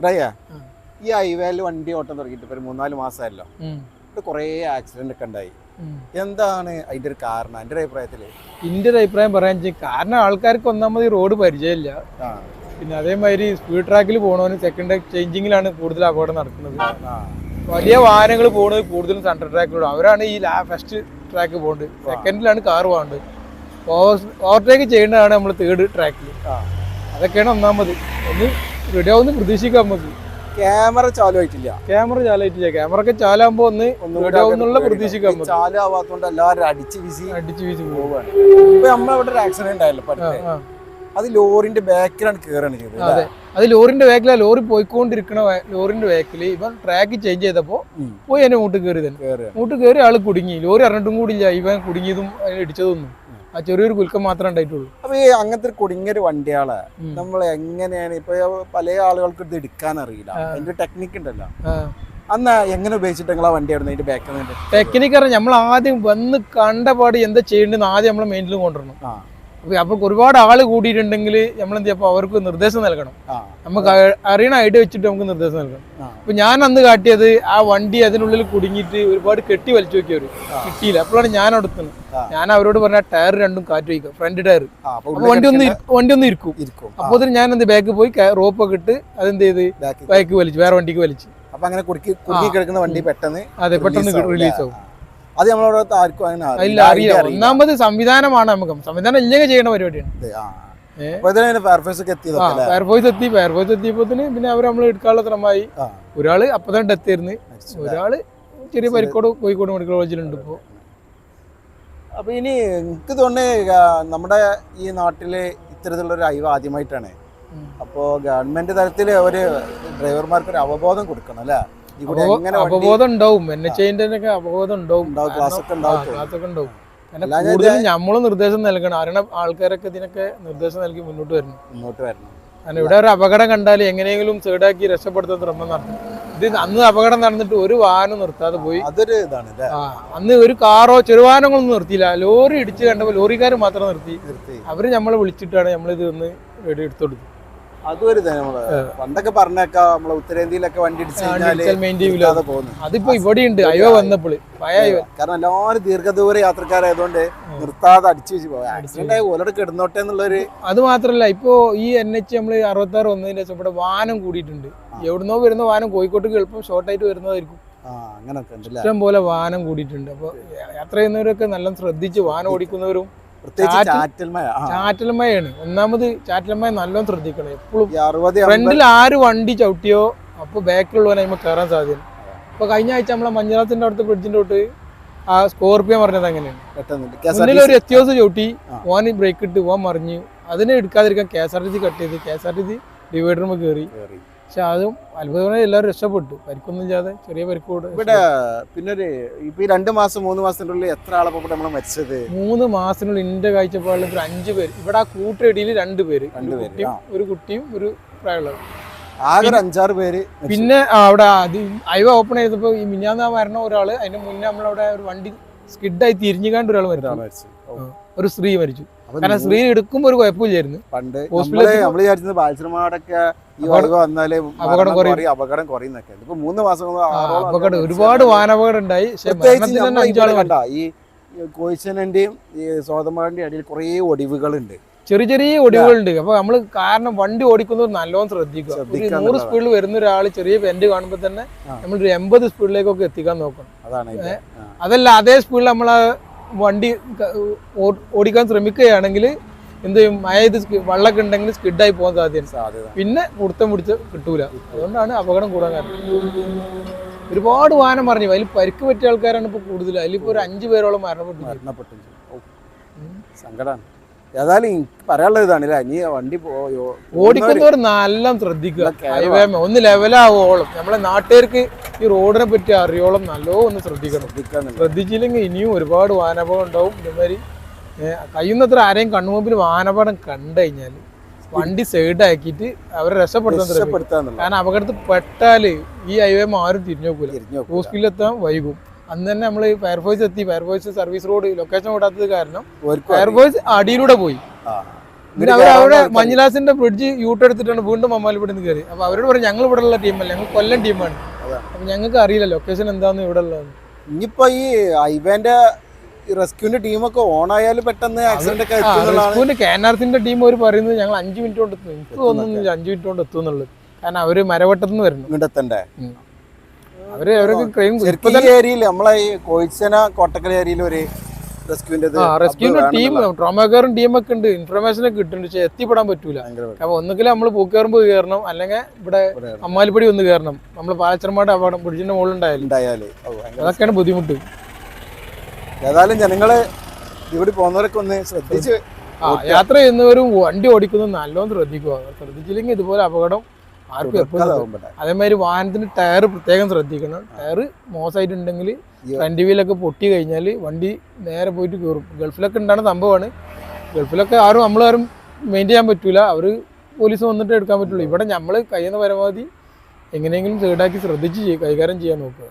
ഡ്രൈയാ ഈ ഹൈവേയിൽ വണ്ടി ഓട്ടം തുടങ്ങിയിട്ട് ഒരു മൂന്നാൽ മാസമായല്ലോ. കൊറേ ഇവിടെ കുറേ ആക്സിഡന്റ് ഒക്കെ ഉണ്ടായി. എന്താണ് അതിന്റെ ഒരു കാരണം? എന്റെ ഒരു അഭിപ്രായത്തിൽ? എന്റെ ഒരു അഭിപ്രായം പറയാൻ വെച്ചാൽ കാരണം ആൾക്കാർക്ക് ഒന്നാമത് റോഡ് പരിചയമില്ല. പിന്നെ അതേമാതിരി സ്പീഡ് ട്രാക്കിൽ പോകണവന് സെക്കൻഡ് ചേഞ്ചിങ്ങിലാണ് കൂടുതൽ അപകടം നടക്കുന്നത്. വലിയ വാഹനങ്ങൾ പോകുന്നത് കൂടുതലും സെൻട്രൽ ട്രാക്കിലൂടെ അവരാണ് ഈ ഫസ്റ്റ് ട്രാക്ക് പോകുന്നത് സെക്കൻഡിലാണ് കാർ പോകേണ്ടത് ഓവർടേക്ക് ചെയ്യേണ്ടതാണ് നമ്മൾ തേർഡ് ട്രാക്കിൽ അതൊക്കെയാണ് ഒന്നാമത്. ഒന്ന് റെഡി ആവുന്ന പ്രതീക്ഷിക്കാം നമുക്ക്. ക്യാമറ ചാലായിട്ടില്ല ക്യാമറ ചാലായിട്ടില്ല ക്യാമറ ഒക്കെ ചാലാകുമ്പോ ഒന്ന് റെഡി ആവുന്നുള്ള പ്രതീക്ഷിക്കാം ചാലാവാത്തോണ്ട് എല്ലാവരും അടിച്ച് വീശി അടിച്ച് വീശി പോവാണ്. ഇപ്പൊ നമ്മളവിടെ ഒരു ആക്സിഡന്റ് അത് ലോറിന്റെ ബാക്കിലാണ് കേറാണ് ചെയ്തത് അതെ. അത് ലോറിന്റെ ബാക്കിലാ. ലോറി പോയിക്കൊണ്ടിരിക്കണ ലോറിന്റെ ബാക്കിൽ ഇവൻ ട്രാക്ക് ചേഞ്ച് ചെയ്തപ്പോ പോയി എന്നെ മൂട്ട് കയറി തന്നെ. മൂട്ട് കയറി ആൾ കുടുങ്ങി. ലോറി അറിഞ്ഞിട്ടും കൂടിയില്ല. ഇവൻ കുടുങ്ങിയതും ഇടിച്ചതൊന്നും ആ ചെറിയൊരു കുലുക്കം മാത്രമേ ഉണ്ടായിട്ടുള്ളൂ. അപ്പൊ ഈ അങ്ങനത്തെ ഒരു കുടുങ്ങിയൊരു വണ്ടിയാളെ നമ്മൾ എങ്ങനെയാണ്? ഇപ്പൊ പല ആളുകൾക്ക് ഇത് എടുക്കാൻ അറിയില്ല. അതിന്റെ ടെക്നിക്ക് ഉണ്ടല്ലോ. അന്ന് എങ്ങനെ ഉപയോഗിച്ചിട്ട് നിങ്ങൾ ആ വണ്ടി ആയിരുന്നു അതിന്റെ നിന്ന് ടെക്നിക്ക് അറിയാം നമ്മൾ ആദ്യം വന്ന് കണ്ടപാട് എന്താ ചെയ്യേണ്ടത് ആദ്യം നമ്മൾ മെയിനിൽ കൊണ്ടുവരണം. അപ്പൊ ഒരുപാട് ആൾ കൂടിയിട്ടുണ്ടെങ്കിൽ നമ്മൾ എന്ത് ചെയ്യപ്പോ അവർക്ക് നിർദ്ദേശം നൽകണം. നമുക്ക് അറിയണ ഐഡിയ വെച്ചിട്ട് നമുക്ക് നിർദ്ദേശം നൽകണം. അപ്പോൾ അപ്പൊ ഞാൻ അന്ന് കാട്ടിയത് ആ വണ്ടി അതിനുള്ളിൽ കുടുങ്ങിയിട്ട് ഒരുപാട് കെട്ടി വലിച്ചു നോക്കിയവർ കിട്ടിയില്ല. അപ്പോഴാണ് ഞാൻ അടുത്തുന്നത് ഞാൻ അവരോട് പറഞ്ഞ ടയർ രണ്ടും കാറ്റ് വയ്ക്കുക ഫ്രണ്ട് ടയർ വണ്ടി ഒന്ന് വണ്ടി ഒന്ന് ഇരിക്കും. ഇരിക്കും. അപ്പൊ അതിന് ഞാൻ എന്ത് ബാക്ക് പോയി റോപ്പ് ഒക്കെ ഇട്ട് അതെന്ത് ചെയ്ത്? ബാക്ക് വലിച്ചു. വേറെ വണ്ടിക്ക് വലിച്ചു. അപ്പൊ അങ്ങനെ കുടുക്കി കുടുക്കി കിടക്കുന്ന വണ്ടി പെട്ടെന്ന് അതെ പെട്ടെന്ന് റിലീസ്? ആവും. അത് നമ്മളവിടെ ആർക്കും അങ്ങനെ അറിയില്ല. ഒന്നാമത് സംവിധാനമാണ് നമുക്ക്. സംവിധാനം ഇല്ലെങ്കിൽ ചെയ്യേണ്ട പരിപാടിയാണ്. ഫയർഫോഴ്സ് എത്തി. ഫയർഫോഴ്സ് എത്തിയപ്പോ പിന്നെ അവർ നമ്മൾ എടുക്കാനുള്ള ശ്രമമായി. ഒരാൾ അപ്പൊ തന്നെ ഡെത്ത് ആയിരുന്നു. ഒരാൾ ചെറിയ പരിക്കോട് കോഴിക്കോട് മെഡിക്കൽ കോളേജിലുണ്ട് ഇപ്പോ. അപ്പൊ ഇനി എനിക്ക് തോന്നുന്നത് നമ്മുടെ ഈ നാട്ടിൽ ഇത്തരത്തിലുള്ള ഒരു അയവ് ആദ്യമായിട്ടാണ്. ഉം. അപ്പോ ഗവൺമെന്റ് തലത്തിൽ ഒരു ഡ്രൈവർമാർക്ക് ഒരു അവബോധം കൊടുക്കണം അല്ലേ? അപബോധം ഉണ്ടാവും എൻ എച്ച് ഐന്റെ ഒക്കെ അപബോധം ഉണ്ടാവും ക്ലാസ്സൊക്കെ ഉണ്ടാവും. കൂടുതലും നമ്മളും നിർദ്ദേശം നൽകണം. അറിയണ ആൾക്കാരൊക്കെ ഇതിനൊക്കെ നിർദ്ദേശം നൽകി മുന്നോട്ട് വരണം. മുന്നോട്ട് വരണം. കാരണം ഇവിടെ ഒരു അപകടം കണ്ടാൽ എങ്ങനെയെങ്കിലും സൈഡാക്കി രക്ഷപ്പെടുത്താൻ ശ്രമം നടത്തും ഇത് അന്ന് അപകടം നടന്നിട്ട് ഒരു വാഹനം നിർത്താതെ പോയി. അതൊരു ഇതാണ് അന്ന് ഒരു കാറോ ചെറുവാഹനങ്ങളൊന്നും നിർത്തിയില്ല. ലോറി ഇടിച്ച് കണ്ടപ്പോൾ ലോറിക്കാർ മാത്രം നിർത്തി. നിർത്തി. അവർ നമ്മളെ വിളിച്ചിട്ടാണ് നമ്മളിത് ഒന്ന് എടുത്തു കൊടുത്തത്. പണ്ടൊക്കെ പറഞ്ഞേക്കാ നമ്മളെ ഉത്തരേന്ത്യയിലൊക്കെ വണ്ടി ഇടിച്ചാൽ പോകുന്നു. അതിപ്പോ ഇവിടെയുണ്ട് അയ്യോ വന്നപ്പോൾ കാരണം എല്ലാവരും ദീർഘദൂര യാത്രക്കാരായതുകൊണ്ട് നിർത്താതെ അടിച്ചു വെച്ച് പോകാം ആക്സിഡന്റ് ആയി ഓലോട് കിടന്നോട്ടെ എന്നുള്ളൊരു അത് മാത്രല്ല ഇപ്പോ ഈ എൻ എച്ച് നമ്മൾ അറുപത്തി ആറ് വന്നതിന് ശേഷം ഇവിടെ വാനം കൂടിയിട്ടുണ്ട്. എവിടുന്നോ വരുന്ന വാനം കോഴിക്കോട്ടേക്ക് എളുപ്പം ഷോർട്ടായിട്ട് വരുന്നതായിരിക്കും. ഇഷ്ടം പോലെ വാനം കൂടിയിട്ടുണ്ട്. അപ്പൊ യാത്ര ചെയ്യുന്നവരൊക്കെ നല്ല ശ്രദ്ധിച്ച് വാനം ഓടിക്കുന്നവരും പ്രത്യേകിച്ച് ചാറ്റൽ- ചാറ്റൽമഴ ആ. ചാറ്റലമ്മയാണ് ഒന്നാമത് ചാറ്റൽമയ നല്ലോണം ശ്രദ്ധിക്കണം. എപ്പോഴും ഫ്രണ്ടിൽ ആര് വണ്ടി ചവിട്ടിയോ അപ്പൊ ബാക്കിലുള്ളവനെ അതിന് കയറാൻ സാധ്യത ഇപ്പൊ കഴിഞ്ഞ ആഴ്ച നമ്മളെ മഞ്ഞളത്തിന്റെ അടുത്ത ബ്രിഡ്ജിന്റെ തൊട്ട് ആ സ്കോർപ്പിയോ പറഞ്ഞത് അങ്ങനെയാണ്. ഒരു എത്യോസ് ചവിട്ടി. ഓന് ബ്രേക്ക് ഇട്ട് ഓൻ മറിഞ്ഞു. അതിനെ എടുക്കാതിരിക്കാൻ K S R T C cut ചെയ്ത് K S R T C ഡിവൈഡറുമ്പോൾ കയറി കയറി. പക്ഷെ അതും അത്ഭുതമായി എല്ലാവരും രക്ഷപ്പെട്ടു. പരിക്കൊന്നും ചെയ്യാതെ ചെറിയ പരിക്കോട് ഇവിടെ പിന്നെ ഒരു ഇപ്പൊ ഈ രണ്ട് മാസം മൂന്ന് മാസത്തിന്റെ ഉള്ളിൽ എത്ര ആളെ പോകട്ടെ നമ്മൾ മരിച്ചത്? മൂന്ന് മാസത്തിനുള്ളിൽ എന്റെ കാഴ്ചപ്പാടിൽ ഒരു അഞ്ച് പേര്. ഇവിടെ ആ കൂട്ടടിയിൽ രണ്ട് പേര്. ഒരു രണ്ട് പേര്, കുട്ടിയും ആ. ഒരു കുട്ടിയും ഒരു പ്രായമുള്ളവർ. ആകെ ഒരു അഞ്ചാറ് പേര് പിന്നെ ആ, അവിടെ അത് അയവ ഓപ്പൺ ചെയ്തപ്പോ ഈ മിഞ്ഞാന്ന് മരണ ഒരാൾ അതിന്റെ മുന്നേ നമ്മളവിടെ ഒരു വണ്ടി സ്കിഡായി തിരിഞ്ഞുകാണ്ട് ഒരാൾ മരിച്ചു. ഒരു സ്ത്രീ മരിച്ചു. കാരണം സ്ത്രീ എടുക്കുമ്പോ ഒരു കുഴപ്പമില്ലായിരുന്നു. പണ്ട് ഹോസ്പിറ്റലിൽ ഈ വഴക വന്നാൽ അപകടം കുറയും. കുറയും അപകടം കുറയുന്നൊക്കെ. ഇപ്പൊ മൂന്ന് മാസം അപകടം ഒരുപാട് വാനപകടം ഉണ്ടായി. കണ്ട ഈ കോയിച്ചനന്റെയും ഈ ഇടയിൽ കുറേ ഒടിവുകളുണ്ട്. ചെറിയ ചെറിയ ഒടിവുകളുണ്ട്. അപ്പൊ നമ്മൾ കാരണം വണ്ടി ഓടിക്കുന്നത് നല്ലോണം ശ്രദ്ധിക്കുക. നൂറ്. സ്പീഡിൽ വരുന്ന ഒരാൾ ചെറിയ വെന്റ് കാണുമ്പോൾ തന്നെ നമ്മൾ ഒരു എൺപത് സ്പീഡിലേക്കൊക്കെ എത്തിക്കാൻ നോക്കണം. അതാണ് അതല്ല അതേ സ്പീഡിൽ നമ്മൾ വണ്ടി ഓടിക്കാൻ ശ്രമിക്കുകയാണെങ്കിൽ എന്ത് ചെയ്യും? മഴ ഇത് വെള്ളമൊക്കെ ഉണ്ടെങ്കിൽ സ്കിഡായി പോകാൻ സാധ്യത സാധ്യത. പിന്നെ കുടുത്തം പിടിച്ച് കിട്ടൂല. അതുകൊണ്ടാണ് അപകടം കൂടാൻ കാരണം. ഒരുപാട് വാഹനം പറഞ്ഞു അതിൽ പരിക്ക് പറ്റിയ ആൾക്കാരാണ് ഇപ്പോൾ കൂടുതൽ അതിലിപ്പോൾ ഒരു അഞ്ച് പേരോളം മരണപ്പെട്ടു മരണപ്പെട്ടു ഓ. ഏതായാലും എനിക്ക് പറയാനുള്ളത് ഇതാണ് അല്ലേ നീ വണ്ടി പോയോ ഓടിക്കുന്നവർ നല്ല ശ്രദ്ധിക്കുക. ഒന്ന് ലെവലാവോളം നമ്മളെ നാട്ടുകാർക്ക് ഈ റോഡിനെ പറ്റി അറിയോളം നല്ലോ ഒന്ന് ശ്രദ്ധിക്കണം. ശ്രദ്ധിച്ചില്ലെങ്കിൽ ഇനിയും ഒരുപാട് വാഹനാപകടം ഉണ്ടാവും. ഇതുമാതിരി കയ്യുന്നത്ര കഴിയുന്നത്ര ആരെയും കണ്ണുമുമ്പിൽ വാഹനാപകടം കണ്ടു കഴിഞ്ഞാൽ വണ്ടി സൈഡ് ആക്കിയിട്ട് അവരെ രക്ഷപ്പെടുത്താൻ കാരണം അപകടത്തിൽ പെട്ടാൽ ഈ ഹൈവേ ആരും തിരിഞ്ഞു നോക്കൂല. ഹോസ്പിറ്റലിലെത്താൻ വൈകും. അന്ന് തന്നെ നമ്മൾ ഫയർഫോഴ്സ് എത്തി. Fire force service road location കൂടാത്തത് കാരണം ഫയർഫോഴ്സ് അടിയിലൂടെ പോയി. പിന്നെ അവർ അവിടെ മഞ്ഞിലാസിന്റെ ബ്രിഡ്ജ് യൂട്ട് എടുത്തിട്ടാണ് വീണ്ടും മമ്മാലിപ്പടി നിന്ന് കയറി അപ്പൊ അവരോട് പറഞ്ഞു ഞങ്ങൾ ഇവിടെ ഉള്ള ടീമല്ല ഞങ്ങൾ കൊല്ലം ടീമാണ്. അപ്പൊ ഞങ്ങൾക്ക് അറിയില്ല ലൊക്കേഷൻ എന്താന്ന് ഇവിടെ ഉള്ളത്. ഇനിയിപ്പോ ഈ ഹൈവേന്റെ റെസ്ക്യൂവിന്റെ ടീമൊക്കെ ഓൺ ആയാലും പെട്ടെന്ന് ആക്സിഡന്റ് ഒക്കെ റെസ്കൂന്റെ കാനാർത്തിന്റെ ടീം അവർ പറയുന്നത് ഞങ്ങൾ അഞ്ചു മിനിറ്റ് കൊണ്ട് എത്തും. എനിക്ക് തോന്നുന്നില്ല അഞ്ചു മിനിറ്റ് കൊണ്ട് എത്തും എന്നുള്ളത്. കാരണം അവർ മരവട്ടത്തുനിന്ന് വരുന്നു. അവർ ഏരിയയിൽ നമ്മളെ ഈ കോഴിച്ചന കോട്ടക്കൽ ഏരിയയിൽ ഒരു റെസ്ക്യൂവിന്റെ ടീം ട്രോമാക്കാരും ടീമൊക്കെ ഉണ്ട്. ഇൻഫർമേഷൻ ഒക്കെ കിട്ടുന്നുണ്ട്. പക്ഷെ എത്തിപ്പെടാൻ പറ്റൂല. അപ്പൊ ഒന്നുകിൽ നമ്മൾ പൂക്കേറുമ്പ് കയറണം അല്ലെങ്കിൽ ഇവിടെ അമ്മാലിപ്പടി ഒന്ന് കയറണം നമ്മൾ പാലച്ചർമാട് അപകടം ബ്രിഡ്ജിന്റെ ഭയങ്കര- അതൊക്കെയാണ് ബുദ്ധിമുട്ട്. ഏതായാലും ജനങ്ങൾ ഇവിടെ പോകുന്നവരൊക്കെ ഒന്ന് ശ്രദ്ധിച്ച് യാത്ര ചെയ്യുന്നവരും വണ്ടി ഓടിക്കുന്നത് നല്ലോണം ശ്രദ്ധിക്കുക. ശ്രദ്ധിച്ചില്ലെങ്കിൽ ഇതുപോലെ അപകടം അതേമാതിരി വാഹനത്തിന് ടയർ പ്രത്യേകം ശ്രദ്ധിക്കണം. ടയർ മോശമായിട്ടുണ്ടെങ്കിൽ ഫ്രണ്ട് വീലൊക്കെ പൊട്ടി കഴിഞ്ഞാൽ വണ്ടി നേരെ പോയിട്ട് കയറും. ഗൾഫിലൊക്കെ ഉണ്ടാകുന്ന സംഭവമാണ്. ഗൾഫിലൊക്കെ ആരും നമ്മളാരും മെയിൻ ചെയ്യാൻ പറ്റൂല. അവർ പോലീസ് വന്നിട്ട് എടുക്കാൻ പറ്റുള്ളൂ. ഇവിടെ നമ്മൾ കഴിയുന്ന പരമാവധി എങ്ങനെയെങ്കിലും സൈഡാക്കി ശ്രദ്ധിച്ച് കൈകാര്യം ചെയ്യാൻ നോക്കുക.